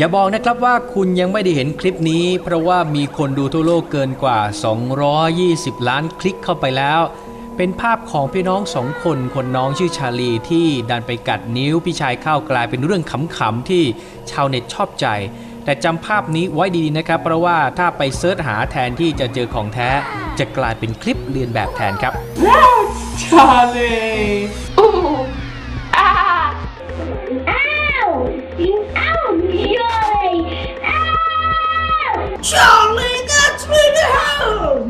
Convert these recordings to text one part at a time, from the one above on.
อย่าบอกนะครับว่าคุณยังไม่ได้เห็นคลิปนี้ เพราะว่ามีคนดูทั่วโลกเกินกว่า 220 ล้านคลิกเข้าไปแล้ว เป็นภาพของพี่น้องสองคนคนน้องชื่อชาลีที่ดันไปกัดนิ้วพี่ชายเข้ากลายเป็นเรื่องขำๆที่ชาวเน็ตชอบใจ แต่จำภาพนี้ไว้ดีๆนะครับ เพราะว่าถ้าไปเซิร์ชหาแทนที่จะเจอของแท้ จะกลายเป็นคลิปเรียนแบบแทนครับ Charlie! Charlie, that's me home!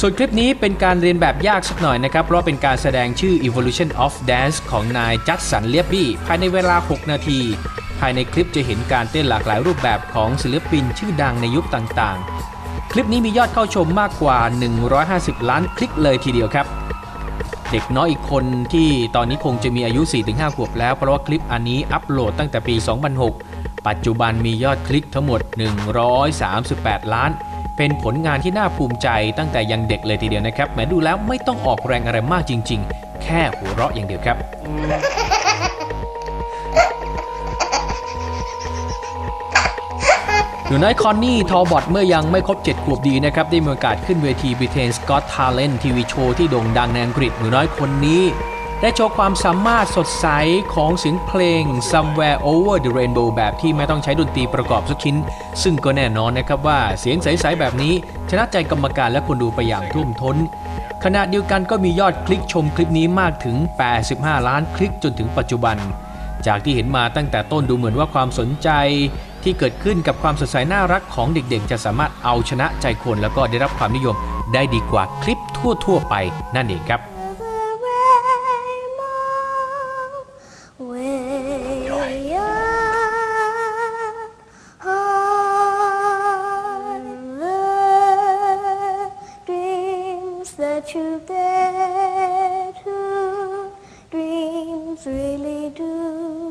ส่วนคลิปนี้เป็นการเรียนแบบยากสักหน่อยนะครับ เพราะเป็นการแสดงชื่อ Evolution of Dance ของนายจัดสันเลียบบี้ภายในเวลา 6 นาที ภายในคลิปจะเห็นการเต้นหลากหลายรูปแบบของศิลปินชื่อดังในยุคต่างๆ คลิปนี้มียอดเข้าชมมากกว่า 150 ล้านคลิกเลยทีเดียวครับ เด็กน้อยอีกคนที่ตอนนี้คงจะมีอายุ 4-5 ขวบแล้ว เพราะว่าคลิปอันนี้อัปโหลดตั้งแต่ปี 2006 ปัจจุบันมียอดคลิกทั้งหมด 138 ล้าน เป็นผลงานที่น่าภูมิใจตั้งแต่ยังเด็กเลยทีเดียวนะครับแม้ดูแล้วไม่ต้องออกแรงอะไรมากจริง ๆ แค่หัวเราะอย่างเดียวครับ หนูน้อยคอนนี่ทอบอทเมื่อยังไม่ครบ 7 ขวบดีนะครับ ได้มีโอกาสขึ้นเวที Britain Got Talent ทีวีโชว์ที่โด่งดังในอังกฤษหนูน้อยคนนี้ ได้โชว์ความสามารถสดใสของเสียงเพลง Somewhere Over the Rainbow แบบที่ไม่ต้องใช้ดนตรีประกอบสักชิ้น ซึ่งก็แน่นอนนะครับว่าเสียงใส ๆ แบบนี้ ชนะใจกรรมการและคนดูไปอย่างท่วมท้น ขณะเดียวกันก็มียอดคลิกชมคลิปนี้มากถึง 85 ล้านคลิกจนถึงปัจจุบัน จากที่เห็นมาตั้งแต่ต้นดูเหมือนว่าความสนใจ ที่เกิดขึ้นกับความสดใสน่ารักของเด็กๆ จะสามารถเอาชนะใจคนแล้วก็ได้รับความนิยมได้ดีกว่าคลิปทั่วๆ ไปนั่นเองครับ that you dare dreams really do